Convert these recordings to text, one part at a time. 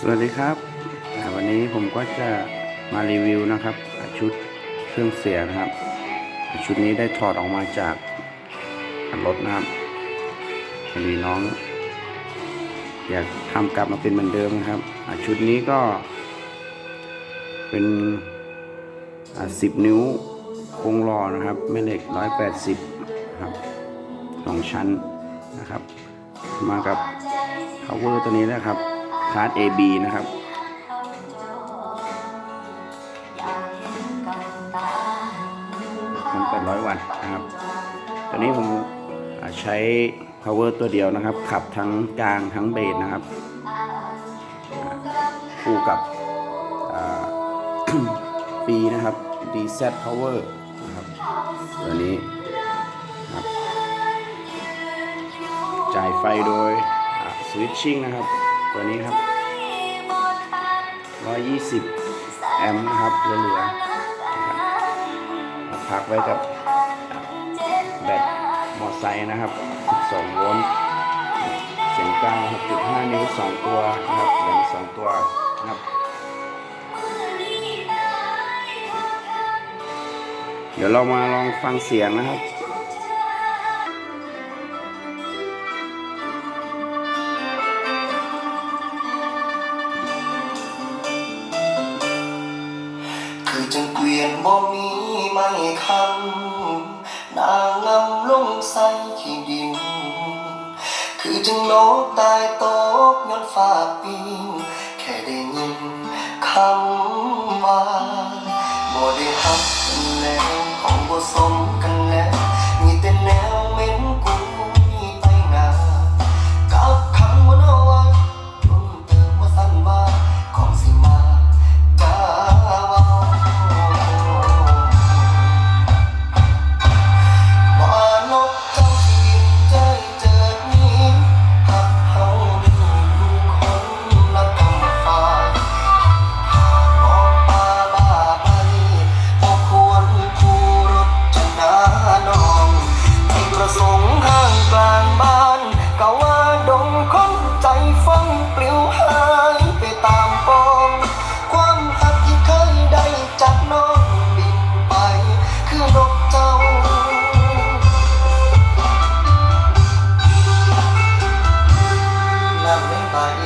สวัสดีครับ วันนี้ผมก็จะมารีวิวนะครับ ชุดเครื่องเสียงนะครับ ชุดนี้ได้ถอดออกมาจากรถนะครับพอดีน้อง อยากทำกลับมาเป็นเหมือนเดิมนะครับชุดนี้ก็ เป็นอ่า10นิ้วโครงหล่อนะครับแม่เหล็ก180ครับสองชั้นนะครับ มากับ power ตัวนี้นะครับ คาร์ด AB นะครับมัน800วัตต์นะครับตัวนี้ผมใช้ power ตัวเดียวนะครับ ขับทั้งกลางทั้งเบสนะครับ คู่กับปีนะครับ DZ power นะครับ ตัวนี้จ่ายไฟโดยสวิตชิ่งนะครับ ตัวนี้ครับ 120 แอมป์นะครับเหลือๆพักไว้กับแบตมอไซค์นะครับ 12 โวลต์เสียงกลาง6.5 นิ้ว 2 ตัวนะครับแหลม2ตัวนะครับเดี๋ยวเรามาลองฟังเสียงนะครับ ยนบ่มีไม้คำนางงำลงใส่ขี้ดิน คือจังนกตายตกย้อนฟ้าปีนแค่ได้ยินคำว่าบ่ได้ฮักกันแล้วของบ่สมกันแล้ว มีแต่แนวเหม็นกู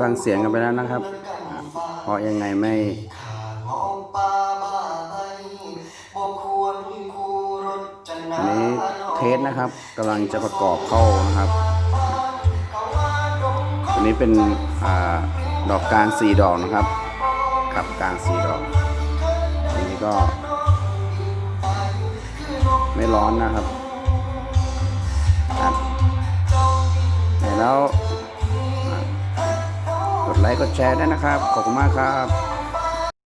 ฟังเสียงกันไปแล้วนะครับ เพราะยังไงไม่อันนี้เทสนะครับกำลังจะประกอบเข้านะครับ อันนี้เป็นอดอกกลางสี่ดอกนะครับขับกลางสี่ดอก อันนี้ก็ ไม่ร้อนนะครับแล้ว ดไลค์กดแชร์ด้วยนะครับ ขอบคุณมากครับ